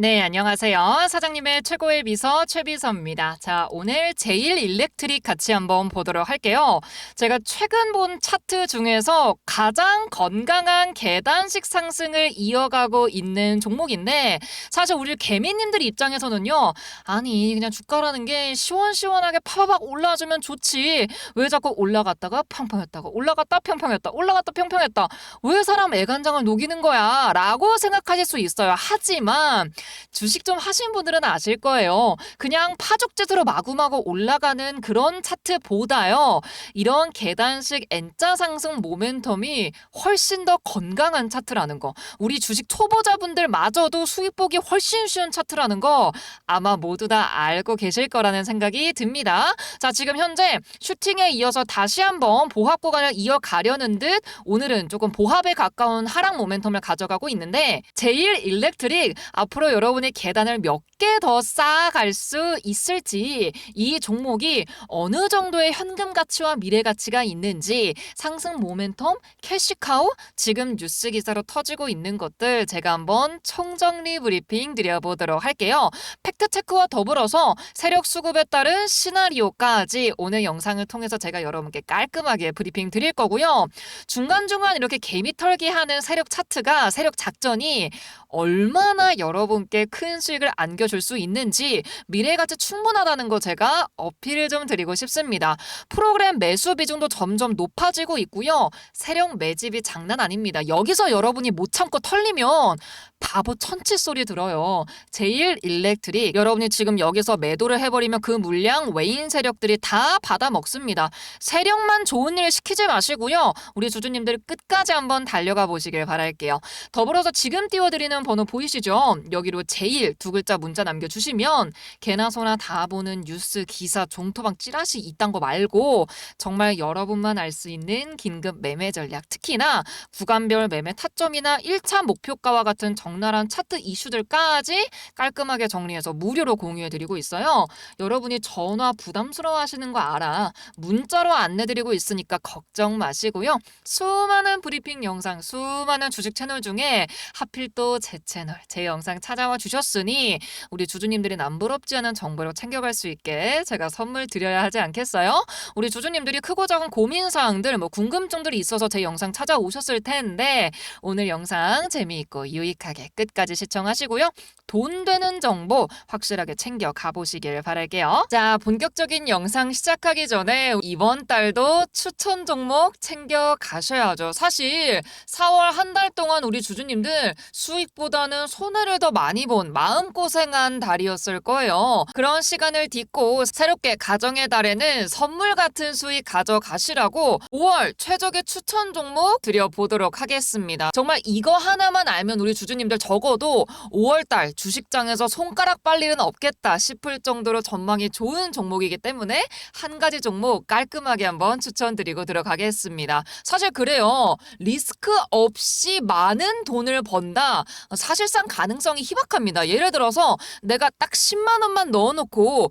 네, 안녕하세요. 사장님의 최고의 비서 최비서입니다. 자, 오늘 제일 일렉트릭 같이 한번 보도록 할게요. 제가 최근 본 차트 중에서 가장 건강한 계단식 상승을 이어가고 있는 종목인데 사실 우리 개미님들 입장에서는요. 아니, 그냥 주가라는 게 시원시원하게 파바박 올라주면 좋지. 왜 자꾸 올라갔다가 평평했다가 올라갔다 평평했다 올라갔다 평평했다. 왜 사람 애간장을 녹이는 거야? 라고 생각하실 수 있어요. 하지만 주식 좀 하신 분들은 아실 거예요. 그냥 파죽지수로 마구마구 올라가는 그런 차트보다요. 이런 계단식 N자 상승 모멘텀이 훨씬 더 건강한 차트라는 거. 우리 주식 초보자분들마저도 수익 보기 훨씬 쉬운 차트라는 거 아마 모두 다 알고 계실 거라는 생각이 듭니다. 자, 지금 현재 슈팅에 이어서 다시 한번 보합 구간을 이어가려는 듯 오늘은 조금 보합에 가까운 하락 모멘텀을 가져가고 있는데 제일 일렉트릭 앞으로 여러분의 계단을 몇 개 더 쌓아갈 수 있을지 이 종목이 어느 정도의 현금 가치와 미래 가치가 있는지 상승 모멘텀, 캐시카우 지금 뉴스 기사로 터지고 있는 것들 제가 한번 총정리 브리핑 드려보도록 할게요. 팩트 체크와 더불어서 세력 수급에 따른 시나리오까지 오늘 영상을 통해서 제가 여러분께 깔끔하게 브리핑 드릴 거고요. 중간중간 이렇게 개미 털기 하는 세력 차트가 세력 작전이 얼마나 여러분 께 큰 수익을 안겨줄 수 있는지 미래 가치 충분하다는 거 제가 어필을 좀 드리고 싶습니다. 프로그램 매수 비중도 점점 높아지고 있고요. 세력 매집이 장난 아닙니다. 여기서 여러분이 못 참고 털리면 바보 천치 소리 들어요. 제일 일렉트릭 여러분이 지금 여기서 매도를 해버리면 그 물량 외인 세력들이 다 받아 먹습니다. 세력만 좋은 일 시키지 마시고요. 우리 주주님들 끝까지 한번 달려가 보시길 바랄게요. 더불어서 지금 띄워드리는 번호 보이시죠? 여기로 제일 두 글자 문자 남겨주시면 개나 소나 다 보는 뉴스, 기사, 종토방 찌라시 이딴 거 말고 정말 여러분만 알 수 있는 긴급 매매 전략 특히나 구간별 매매 타점이나 1차 목표가와 같은 적나라한 차트 이슈들까지 깔끔하게 정리해서 무료로 공유해드리고 있어요. 여러분이 전화 부담스러워 하시는 거 알아. 문자로 안내드리고 있으니까 걱정 마시고요. 수많은 브리핑 영상, 수많은 주식 채널 중에 하필 또 제 채널, 제 영상 찾아 와 주셨으니 우리 주주님들이 남부럽지 않은 정보를 챙겨갈 수 있게 제가 선물 드려야 하지 않겠어요? 우리 주주님들이 크고 작은 고민사항들, 뭐 궁금증들이 있어서 제 영상 찾아오셨을 텐데 오늘 영상 재미있고 유익하게 끝까지 시청하시고요. 돈 되는 정보 확실하게 챙겨 가보시길 바랄게요. 자, 본격적인 영상 시작하기 전에 이번 달도 추천 종목 챙겨 가셔야죠. 사실 4월 한 달 동안 우리 주주님들 수익보다는 손해를 더 많이 본 마음고생한 달이었을 거예요. 그런 시간을 딛고 새롭게 가정의 달에는 선물 같은 수익 가져가시라고 5월 최적의 추천 종목 드려보도록 하겠습니다. 정말 이거 하나만 알면 우리 주주님들 적어도 5월달 주식장에서 손가락 빨 일은 없겠다 싶을 정도로 전망이 좋은 종목이기 때문에 한 가지 종목 깔끔하게 한번 추천드리고 들어가겠습니다. 사실 그래요. 리스크 없이 많은 돈을 번다. 사실상 가능성이 희 박합니다. 예를 들어서 내가 딱 10만 원만 넣어놓고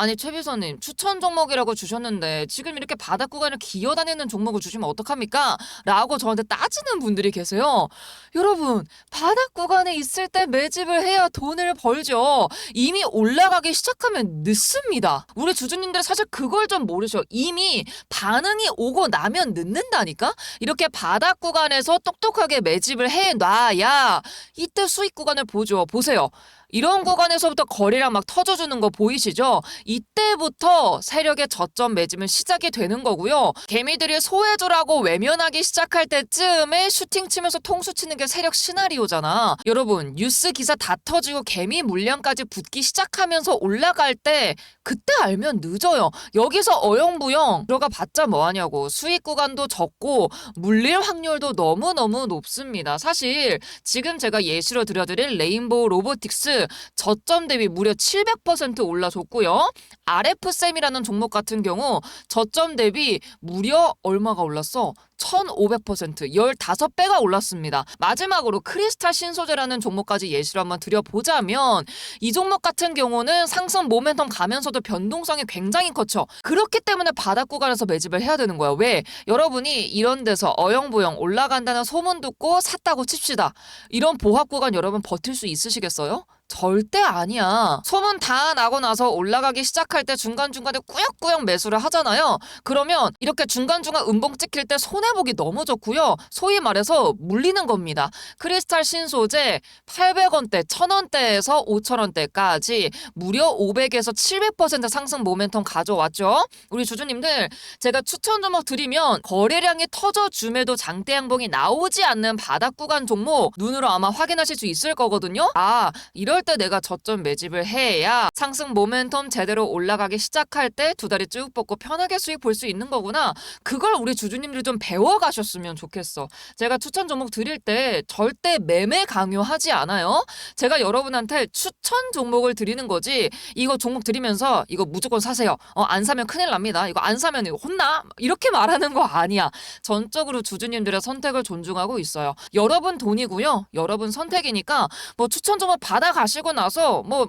아니 최 비서님 추천 종목이라고 주셨는데 지금 이렇게 바닥 구간을 기어 다니는 종목을 주시면 어떡합니까? 라고 저한테 따지는 분들이 계세요. 여러분 바닥 구간에 있을 때 매집을 해야 돈을 벌죠. 이미 올라가기 시작하면 늦습니다. 우리 주주님들 사실 그걸 좀 모르셔. 이미 반응이 오고 나면 늦는다니까? 이렇게 바닥 구간에서 똑똑하게 매집을 해놔야 이때 수익 구간을 보죠. 보세요. 이런 구간에서부터 거래량 막 터져주는 거 보이시죠? 이때부터 세력의 저점 매짐은 시작이 되는 거고요. 개미들이 소해주라고 외면하기 시작할 때쯤에 슈팅 치면서 통수 치는 게 세력 시나리오잖아. 여러분 뉴스 기사 다 터지고 개미 물량까지 붙기 시작하면서 올라갈 때 그때 알면 늦어요. 여기서 어영부영 들어가 봤자 뭐하냐고 수익 구간도 적고 물릴 확률도 너무너무 높습니다. 사실 지금 제가 예시로 들려드릴 레인보우 로보틱스 저점 대비 무려 700% 올라줬고요. RF쌤이라는 종목 같은 경우 저점 대비 무려 얼마가 올랐어? 1500% 15배가 올랐습니다. 마지막으로 크리스탈 신소재라는 종목까지 예시로 한번 드려보자면 이 종목 같은 경우는 상승 모멘텀 가면서도 변동성이 굉장히 커죠. 그렇기 때문에 바닥 구간에서 매집을 해야 되는 거야. 왜? 여러분이 이런 데서 어영부영 올라간다는 소문 듣고 샀다고 칩시다. 이런 보합 구간 여러분 버틸 수 있으시겠어요? 절대 아니야. 소문 다 나고 나서 올라가기 시작할 때 중간중간에 꾸역꾸역 매수를 하잖아요. 그러면 이렇게 중간중간 음봉 찍힐 때 손해보기 너무 좋고요. 소위 말해서 물리는 겁니다. 크리스탈 신소재 800원대, 1000원대에서 5000원대까지 무려 500에서 700% 상승 모멘텀 가져왔죠. 우리 주주님들 제가 추천 종목 드리면 거래량이 터져줌에도 장대 양봉이 나오지 않는 바닥 구간 종목 눈으로 아마 확인하실 수 있을 거거든요. 아, 이럴 때 내가 저점 매집을 해야 상승 모멘텀 제대로 올라가기 시작할 때 두 다리 쭉 뻗고 편하게 수익 볼 수 있는 거구나. 그걸 우리 주주님들이 좀 배워 가셨으면 좋겠어. 제가 추천 종목 드릴 때 절대 매매 강요하지 않아요. 제가 여러분한테 추천 종목을 드리는 거지. 이거 종목 드리면서 이거 무조건 사세요. 어, 안 사면 큰일 납니다. 이거 안 사면 이거 혼나. 이렇게 말하는 거 아니야. 전적으로 주주님들의 선택을 존중하고 있어요. 여러분 돈이고요. 여러분 선택이니까 뭐 추천 종목 받아 가시 고 나서 뭐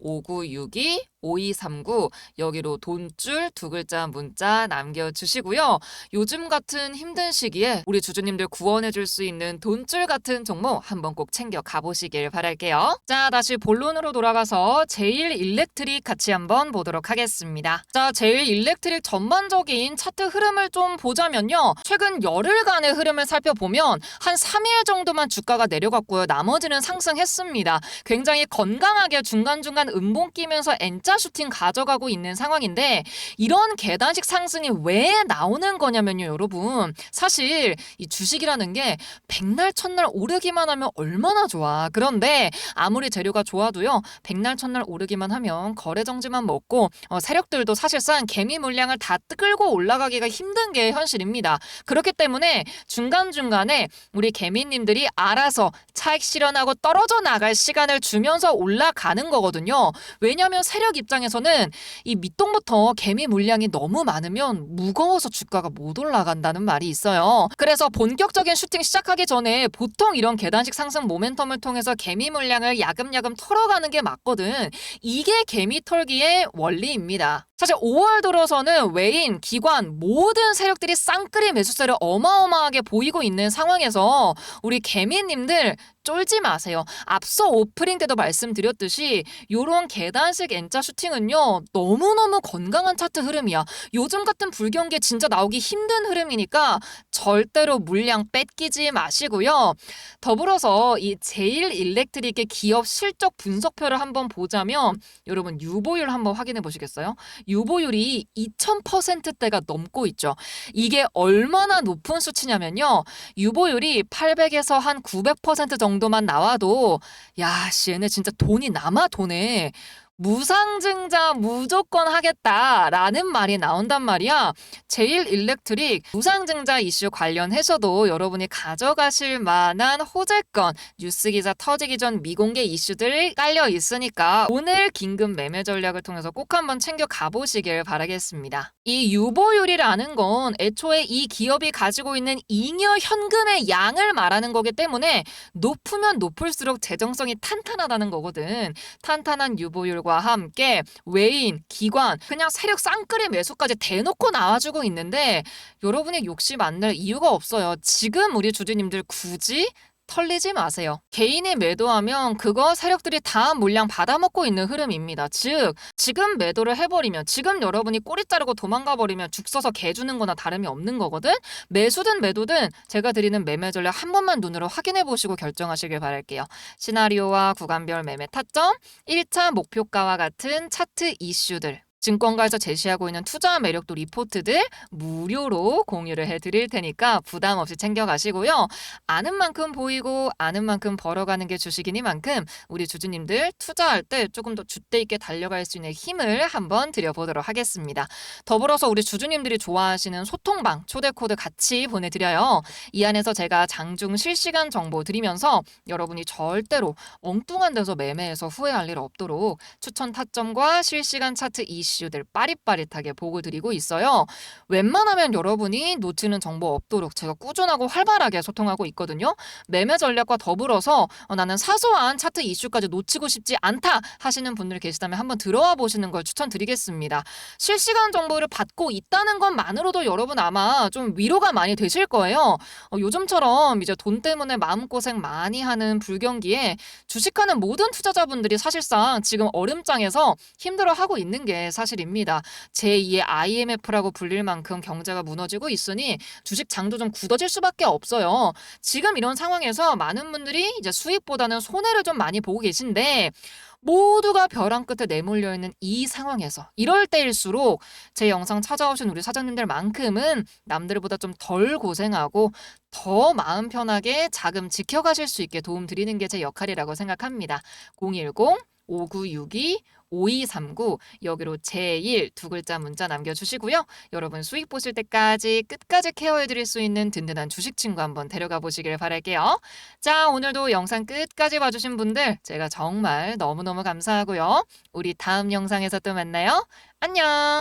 5962 5239 여기로 돈줄 두 글자 문자 남겨주시고요. 요즘 같은 힘든 시기에 우리 주주님들 구원해줄 수 있는 돈줄 같은 종목 한번 꼭 챙겨 가보시길 바랄게요. 자, 다시 본론으로 돌아가서 제일 일렉트릭 같이 한번 보도록 하겠습니다. 자, 제일 일렉트릭 전반적인 차트 흐름을 좀 보자면요. 최근 열흘간의 흐름을 살펴보면 한 3일 정도만 주가가 내려갔고요. 나머지는 상승했습니다. 굉장히 건강하게 중간중간 음봉 끼면서 N자 슈팅 가져가고 있는 상황인데 이런 계단식 상승이 왜 나오는 거냐면요, 여러분. 사실 이 주식이라는 게 백날 첫날 오르기만 하면 얼마나 좋아. 그런데 아무리 재료가 좋아도요. 백날 첫날 오르기만 하면 거래 정지만 먹고 어, 세력들도 사실상 개미 물량을 다 끌고 올라가기가 힘든 게 현실입니다. 그렇기 때문에 중간중간에 우리 개미님들이 알아서 차익 실현하고 떨어져 나갈 시간을 주면서 올라가는 거거든요. 왜냐하면 세력 입장에서는 이 밑동부터 개미 물량이 너무 많으면 무거워서 주가가 못 올라간다는 말이 있어요. 그래서 본격적인 슈팅 시작하기 전에 보통 이런 계단식 상승 모멘텀을 통해서 개미 물량을 야금야금 털어가는 게 맞거든. 이게 개미 털기의 원리입니다. 사실 5월 들어서는 외인, 기관 모든 세력들이 쌍끌이 매수세를 어마어마하게 보이고 있는 상황에서 우리 개미님들 쫄지 마세요. 앞서 오프닝 때도 말씀드렸듯이 요런 계단식 N자 슈팅은요. 너무너무 건강한 차트 흐름이야. 요즘 같은 불경기에 진짜 나오기 힘든 흐름이니까 절대로 물량 뺏기지 마시고요. 더불어서 이 제일 일렉트릭의 기업 실적 분석표를 한번 보자면 여러분 유보율 한번 확인해 보시겠어요? 유보율이 2000%대가 넘고 있죠. 이게 얼마나 높은 수치냐면요. 유보율이 800에서 한 900% 정도만 나와도 야, 씨, 얘네 진짜 돈이 남아 돈에 무상증자 무조건 하겠다라는 말이 나온단 말이야. 제일 일렉트릭 무상증자 이슈 관련해서도 여러분이 가져가실 만한 호재건 뉴스 기사 터지기 전 미공개 이슈들 깔려 있으니까 오늘 긴급 매매 전략을 통해서 꼭 한번 챙겨 가보시길 바라겠습니다. 이 유보율이라는 건 애초에 이 기업이 가지고 있는 잉여 현금의 양을 말하는 거기 때문에 높으면 높을수록 재정성이 탄탄하다는 거거든. 탄탄한 유보율과 함께 외인, 기관, 그냥 세력 쌍끌이 매수까지 대놓고 나와주고 있는데 여러분의 욕심 안 낼 이유가 없어요. 지금 우리 주주님들 굳이 털리지 마세요. 개인이 매도하면 그거 세력들이 다 물량 받아먹고 있는 흐름입니다. 즉, 지금 매도를 해버리면, 지금 여러분이 꼬리 자르고 도망가 버리면 죽 서서 개 주는 거나 다름이 없는 거거든? 매수든 매도든 제가 드리는 매매 전략 한 번만 눈으로 확인해 보시고 결정하시길 바랄게요. 시나리오와 구간별 매매 타점, 1차 목표가와 같은 차트 이슈들, 증권가에서 제시하고 있는 투자 매력도 리포트들 무료로 공유를 해드릴 테니까 부담 없이 챙겨가시고요. 아는 만큼 보이고 아는 만큼 벌어가는 게 주식이니만큼 우리 주주님들 투자할 때 조금 더 줏대 있게 달려갈 수 있는 힘을 한번 드려보도록 하겠습니다. 더불어서 우리 주주님들이 좋아하시는 소통방 초대 코드 같이 보내드려요. 이 안에서 제가 장중 실시간 정보 드리면서 여러분이 절대로 엉뚱한 데서 매매해서 후회할 일 없도록 추천 타점과 실시간 차트 이슈들 빠릿빠릿하게 보고 드리고 있어요. 웬만하면 여러분이 놓치는 정보 없도록 제가 꾸준하고 활발하게 소통하고 있거든요. 매매 전략과 더불어서 어, 나는 사소한 차트 이슈까지 놓치고 싶지 않다 하시는 분들 계시다면 한번 들어와 보시는 걸 추천드리겠습니다. 실시간 정보를 받고 있다는 것만으로도 여러분 아마 좀 위로가 많이 되실 거예요. 어, 요즘처럼 이제 돈 때문에 마음고생 많이 하는 불경기에 주식하는 모든 투자자분들이 사실상 지금 얼음장에서 힘들어하고 있는 게 사실입니다. 제2의 IMF라고 불릴 만큼 경제가 무너지고 있으니 주식 장도 좀 굳어질 수밖에 없어요. 지금 이런 상황에서 많은 분들이 이제 수익보다는 손해를 좀 많이 보고 계신데 모두가 벼랑 끝에 내몰려 있는 이 상황에서 이럴 때일수록 제 영상 찾아오신 우리 사장님들만큼은 남들보다 좀 덜 고생하고 더 마음 편하게 자금 지켜가실 수 있게 도움 드리는 게 제 역할이라고 생각합니다. 010 5962 5239 여기로 제1 두 글자 문자 남겨주시고요. 여러분 수익 보실 때까지 끝까지 케어해드릴 수 있는 든든한 주식 친구 한번 데려가 보시길 바랄게요. 자 오늘도 영상 끝까지 봐주신 분들 제가 정말 너무너무 감사하고요. 우리 다음 영상에서 또 만나요. 안녕.